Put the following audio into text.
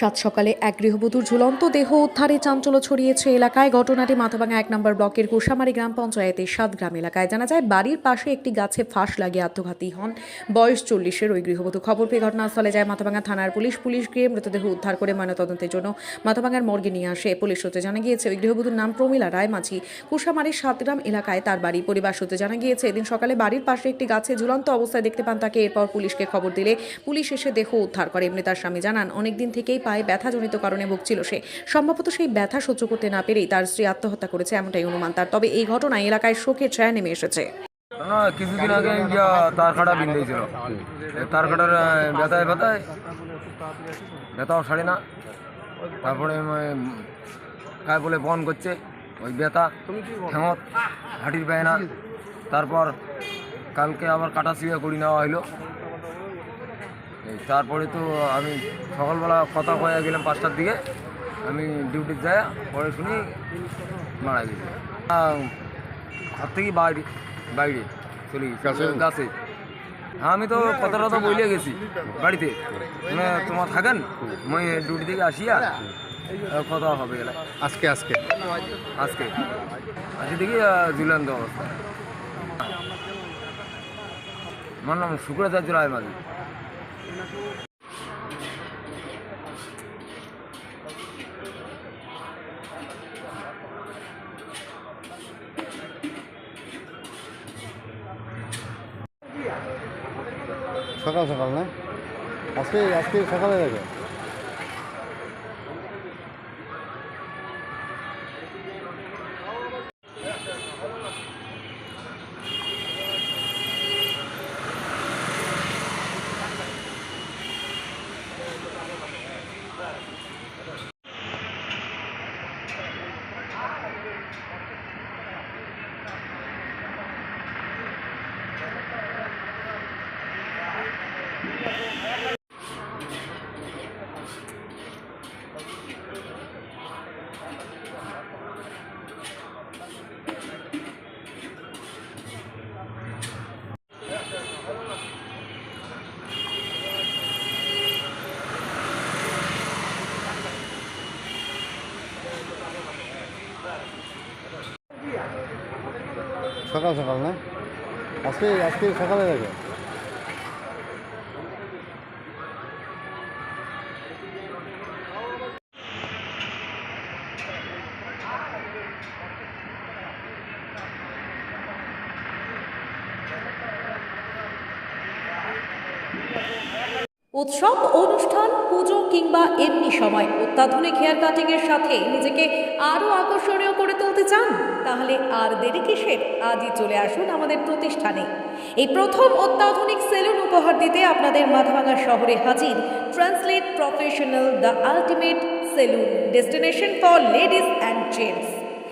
সাত সকালে এক গৃহবধূর ঝুলন্ত দেহ উদ্ধারে চাঞ্চল্য ছড়িয়েছে এলাকায়। ঘটনাটি মাথাভাঙা এক নম্বর ব্লকের কুশামারি গ্রাম পঞ্চায়েতের সাতগ্রাম এলাকায়। জানা যায়, বাড়ির পাশে একটি গাছে ফাঁস লাগিয়ে আত্মঘাতী হন বয়স চল্লিশের ওই গৃহবধূ। খবর পেয়ে ঘটনাস্থলে যায় মাথাভাঙা থানার পুলিশ। পুলিশ গিয়ে মৃতদেহ উদ্ধার করে ময়নাতদন্তের জন্য মাথাভাঙার মর্গে নিয়ে আসে। পুলিশ সূত্রে জানা গিয়েছে, ওই গৃহবধূর নাম প্রমিলা প্রমীলা রায়মাঝি কুশামারির সাতগ্রাম এলাকায় তার বাড়ি। পরিবার সূত্রে জানা গিয়েছে, এদিন সকালে বাড়ির পাশে একটি গাছে ঝুলন্ত অবস্থায় দেখতে পান তাকে। এরপর পুলিশকে খবর দিলে পুলিশ এসে দেহ উদ্ধার করে। এমনি তার স্বামী জানান, অনেকদিন থেকেই পায়ে ব্যথাজনিত কারণে ভুগছিল সে। সম্ভবত সেই ব্যথা সহ্য করতে না পেরেই তার স্ত্রী আত্মহত্যা করেছে এমনটাই অনুমান তার। তবে এই ঘটনায় এলাকায় শোকের ছায়া নেমে এসেছে। না, কিছুদিন আগে গিয়া তার কাটা বিন্দেছিল তার ব্যথায় ব্যথায় ব্যথাও সারে না। তারপরে কায় বলে বন করছে, ওই ব্যথা, হেমত, হাঁটির পায় না তারপর কালকে আবার কাটা শুয়ে করি নেওয়া এই তারপরে তো আমি সকালবেলা কথা কয়ে গেলাম পাঁচটার দিকে। আমি ডিউটি যাই পরে শুনি মারা গেছে। ঘর থেকে বাইরে বাইরে চলে গেছি। গাছে? হ্যাঁ আমি তো কথাটা তো বইলে গেছি। বাড়িতে। মানে তোমার থাকেন? মই ডিউটি থেকে আসিয়া কথা হবে গেলে আজকে আজকে? আজকে। আজকে দেখি ঝুলন্ত অবস্থা। আমার নাম শুক্রাচার্য রায় মাঝি সকাল সকাল না? আজকে আজকে সকালে দেখো সকাল সকাল না? আজকে আজকে সকালে দেখো উৎসব, অনুষ্ঠান, পুজো কিংবা এমনি সময় অত্যাধুনিক হেয়ার এর সাথে নিজেকে আরও আকর্ষণীয় চান, তাহলে আর দেরি কিসের? আজই চলে আসুন আমাদের প্রতিষ্ঠানে। এই প্রথম অত্যাধুনিক সেলুন উপহার দিতে আপনাদের মাথাভাঙা শহরে হাজির translate professional the ultimate salon destination for ladies and gents.